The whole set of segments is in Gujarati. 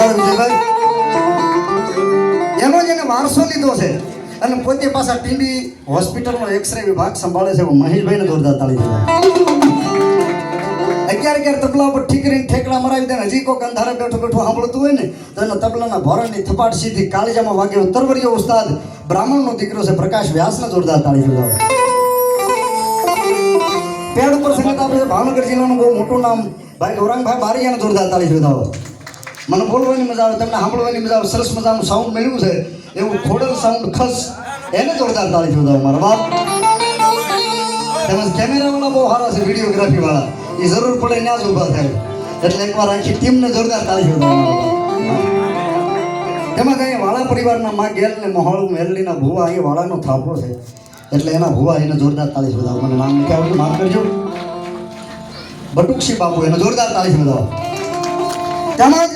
વધારે વિજયભાઈ એનો જેને વારસો લીધો છે. અને પોતે પાછા ટીબી હોસ્પિટલનો એક્સરે વિભાગ સંભાળે છે મહેશભાઈને જોરદાર તાળી અગિયાર અગિયાર તબલા ઉપર ઠીકરીને ઠેકડા મરાવી દે હજી કોઈક અંધારે બેઠો બેઠો સાંભળતું હોય ને, તો એના તબલાના ભરણની થપાટ સીધી કાળજામાં વાગ્યો. તરવરીયો ઉસ્તાદ, બ્રાહ્મણનો દીકરો છે, પ્રકાશ વ્યાસને જોરદાર તાળી દીધો. પેડ ઉપર સંગત આપણે ભાવનગર જિલ્લાનું બહુ મોટું નામ. ભાઈ ગૌરાંગભાઈ બારીયાને જોરદાર તાળી દીધો. મને બોલવાની મજા આવે, તમને સાંભળવાની મજા આવે, સરસ મજાનું સાઉન્ડ મળ્યું છે. એવું ખોડલ સાઉન્ડ ખસ એને જોરદાર તાળી જોતા મારા બાપ તેમજ કેમેરાવાળા બહુ સારા છે વિડીયોગ્રાફી વાળા. એ જરૂર પડે ત્યાં જ ઊભા થાય. એટલે એકવાર આખી ટીમને જોરદાર તાળી જોતા તેમાં કઈ વાળા પરિવારના માં ગેલ ને મહોળ મેરલીના ભુવા, એ વાળાનો થાપો છે. એટલે એના ભુવા એને જોરદાર તાળી વધાવો મને નામ નથી આવડતું, માફ કરજો. બટુકસી બાપુ એને જોરદાર તાળી વધાવો તેમજ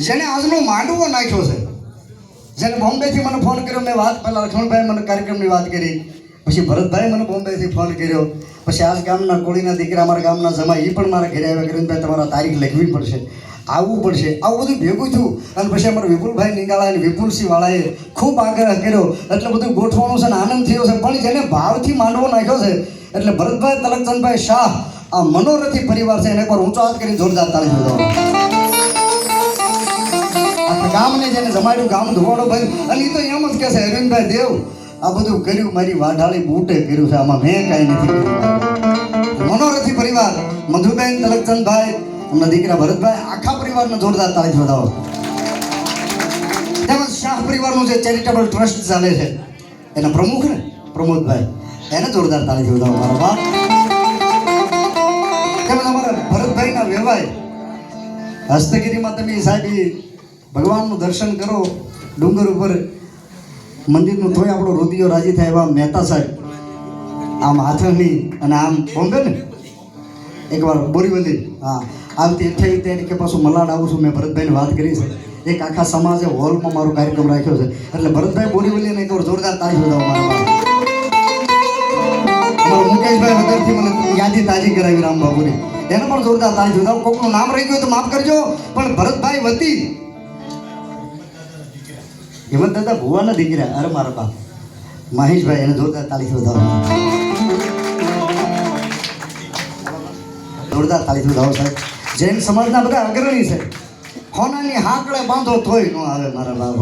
જેને આજનો માંડવો નાખ્યો છે. જેને બોમ્બેથી મને ફોન કર્યો, મેં વાત પહેલાં લક્ષ્મણભાઈ મને કાર્યક્રમની વાત કરી. પછી ભરતભાઈ મને બોમ્બેથી ફોન કર્યો. પછી આજ ગામના કોળીના દીકરા અમારા ગામના જમા એ પણ મારા ઘરે આવ્યા. કરીને તમારા તારીખ લખવી પડશે. આવવું પડશે. આવું બધું ભેગું થયું. અને પછી અમારા વિપુલભાઈ નિગાળા અને વિપુલસિંહવાળાએ ખૂબ આગ્રહ કર્યો. એટલે બધું ગોઠવાનું છે અને આનંદ થયો છે. પણ જેને ભાવથી માંડવો નાખ્યો છે, એટલે ભરતભાઈ, તલકચંદભાઈ શાહ આ મનોરથી પરિવાર છે. એને એકવાર ઊંચો હાથ કરીને જોરદાર તાળી આખા ગામને જેને જમાડ્યું, ગામ ધોવાડો ભાઈ અને એ તો એમ જ છે, અરવિંદભાઈ દેવ, આ બધું કર્યું, મારી વાઢાળી બૂટે કર્યું છે. આમાં મેં કાંઈ નથી મનોરથી પરિવાર, મધુબેન, તલકચંદભાઈ, એમના દીકરા ભરતભાઈ, આખા પરિવારને જોરદાર તાળી વધાવો. તેમજ શાહ પરિવારનું જે ચેરિટેબલ ટ્રસ્ટ ચાલે છે, એના પ્રમુખ ને, પ્રમોદભાઈ, એને જોરદાર તાળી વધાવો. મારા બાપ. તેમજ અમારા ભરતભાઈના વેવાય, હસ્તગીરીમાં તમે સાહેબ ભગવાનનું દર્શન કરો, ડુંગર ઉપર મંદિરનું તોય આપણો રુદિયો રાજી થાય એવા મહેતા સાહેબ. આમ હાથણી અને આમ બોમ્બે ને? એકવાર બોરીવલી. હા આવતી અઠ્યાવીસ તારીખે પાછું મલાડ આવું છું, મેં ભરતભાઈને વાત કરી છે. એક આખા સમાજે હોલમાં મારો કાર્યક્રમ રાખ્યો છે. એટલે ભરતભાઈ બોરીવલીને એકવાર જોરદાર તાળી વધાવો મારા મુકેશભાઈ વગરથી મને યાદી તાજી કરાવી રામ બાબુની એને પણ જોરદાર તાળી વધાવો કોકનું નામ રહી ગયું તો માફ કરજો. પણ ભરતભાઈ વતી હેમંત દાદા ભુવાના દીકરા. અરે મારા બાપ. મહેશભાઈ, એને જોરદાર તાળી વધારો જોરદાર તાળી વધારો સાહેબ. જૈન સમાજના બધા અગ્રણી છે. હોનાની હાકડે બાંધો તોય ન આવે મારા બાપ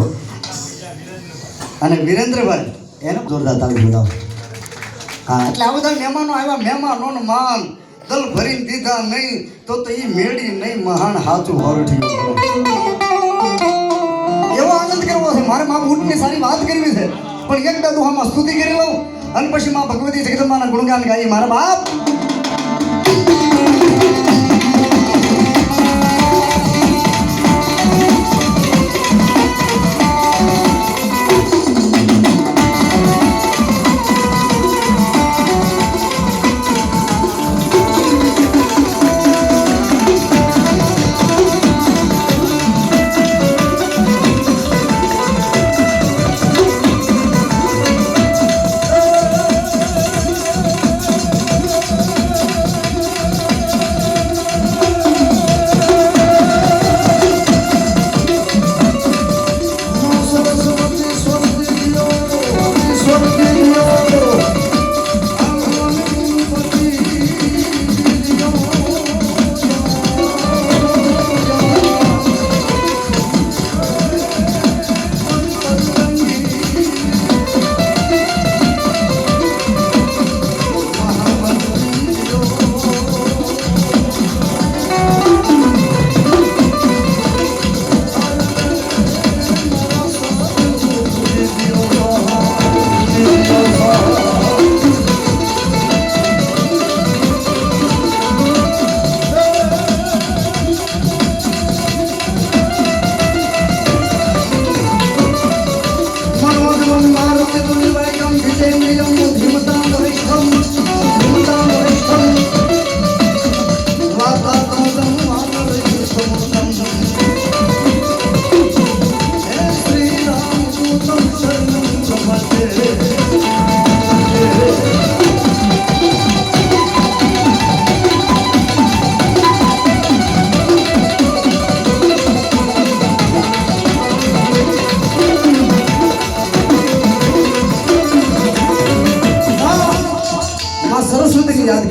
અને વિરેન્દ્રભાઈ, એને જોરદાર તાળી વધાવો હા, એટલે આ બધા મહેમાનો આવ્યા. મહેમાનોનું માન દલ ભરીને દીધા નહીં, તો તો એ મેળી નહીં, મહાન હાચું હોરઠિયું મારે મા ઊંટની સારી વાત કરવી છે. પણ એક બે દુહામાં સ્તુતિ કરી લઉં. અને પછી મા ભગવતી જગદંબાના ગુણગાન ગાઈએ મારા બાપ.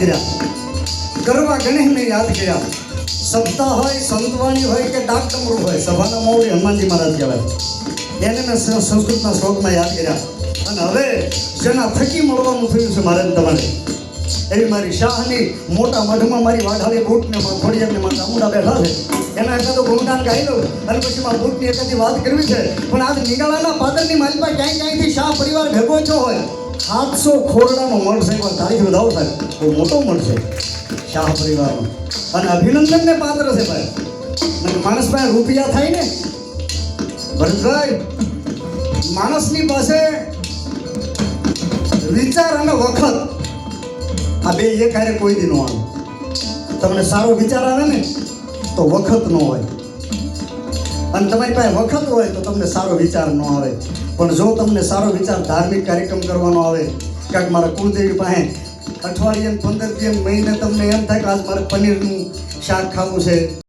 કર્યા. ગરવા ગણેશને યાદ કર્યા. સપ્તાહ હોય, સંતવાણી હોય કે ડાક ડમરૂ હોય, સભાના મોવડી હનુમાનજી મહારાજ કહેવાય. એને મેં સંસ્કૃતના શ્લોકમાં યાદ કર્યા. અને હવે જેના થકી મળવાનું થયું છે મારે ને તમારે. એવી મારી શાહની મોટા મઢમાં મારી વાઢાળી બૂટને ખોડિયાને માં ચામુંડા બેઠા છે. એના એકાદું ગુણગાન ગાઈ લઉં. અને પછી મારા બૂટની એકાદી વાત કરવી છે. પણ આજ નિગાળાના પાદરની પાસે ક્યાંય ક્યાંયથી શાહ પરિવાર ભેગો છો હોય? સાતસો ખોરડાનો મળશે પણ તારીખ વધાવો સાહેબ, બહુ મોટો મળશે શાહ પરિવારનો. અને અભિનંદનને પાત્ર છે ભાઈ. માણસ પાસે રૂપિયા થાય ને, ભરતભાઈ, માણસની પાસે વિચાર અને વખત. આ બે એક હારે કોઈ દી ન આવે. તમને સારો વિચાર આવે ને, તો વખત ન હોય. અને તમારી પાસે વખત હોય તો તમને સારો વિચાર ન આવે. પણ જો તમને સારો વિચાર ધાર્મિક કાર્યક્રમ કરવાનો આવે, ક્યાંક મારા કુળદેવી પાસે અઠવાડિયે પંદર દિવસ મહિને તમને એમ થાય કે આજ મારે પનીરનું શાક ખાવું છે.